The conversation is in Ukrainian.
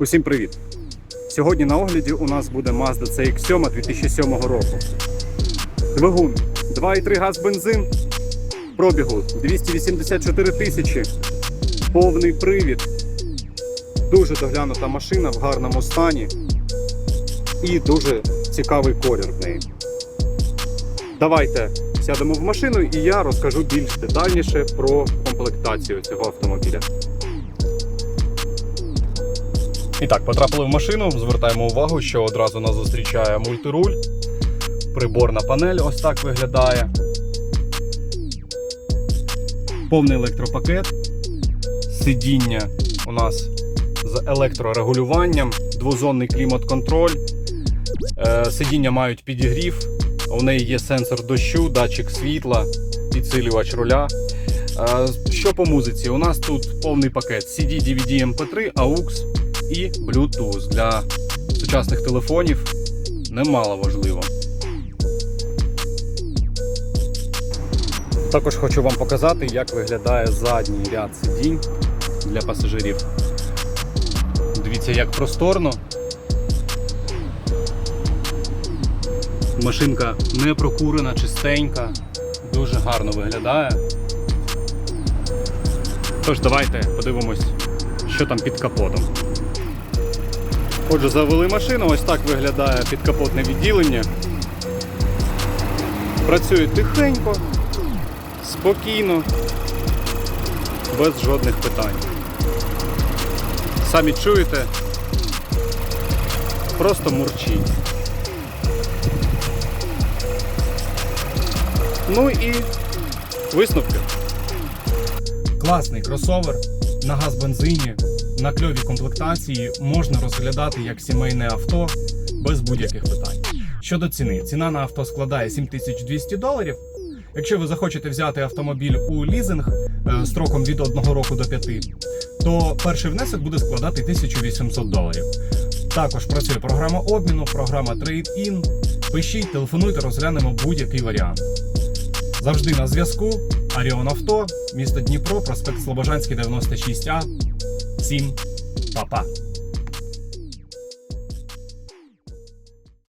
Усім привіт! Сьогодні на огляді у нас буде Mazda CX-7 2007 року. Двигун 2,3 газ бензин, пробігу 284 тисячі, повний привід, дуже доглянута машина в гарному стані і дуже цікавий колір в неї. Давайте сядемо в машину і я розкажу більш детальніше про комплектацію цього автомобіля. І так, потрапили в машину. Звертаємо увагу, що одразу нас зустрічає мультируль. Приборна панель ось так виглядає. Повний електропакет. Сидіння у нас з електрорегулюванням, двозонний клімат-контроль. Е, Сидіння мають підігрів. У неї є сенсор дощу, датчик світла, підсилювач руля. Е, Що по музиці? У нас тут повний пакет CD, DVD, MP3, AUX і Bluetooth для сучасних телефонів немало важливо. Також хочу вам показати, як виглядає задній ряд сидінь для пасажирів. Дивіться, як просторно. Машинка не прокурена, чистенька, дуже гарно виглядає. Тож давайте подивимось, що там під капотом. Отже, завели машину, ось так виглядає підкапотне відділення. Працює тихенько, спокійно, без жодних питань. Самі чуєте, просто мурчить. Ну і висновки. Класний кросовер на газ-бензині, на кльовій комплектації можна розглядати як сімейне авто без будь-яких питань. Щодо ціни, ціна на авто складає 7200 доларів. Якщо ви захочете взяти автомобіль у лізинг е, строком від 1 року до 5, то перший внесок буде складати 1800 доларів. Також працює програма обміну, програма Trade-in. Пишіть, телефонуйте, розглянемо будь-який варіант. Завжди на зв'язку. Аріон Авто, місто Дніпро, проспект Слобожанський, 96А. Всім па-па!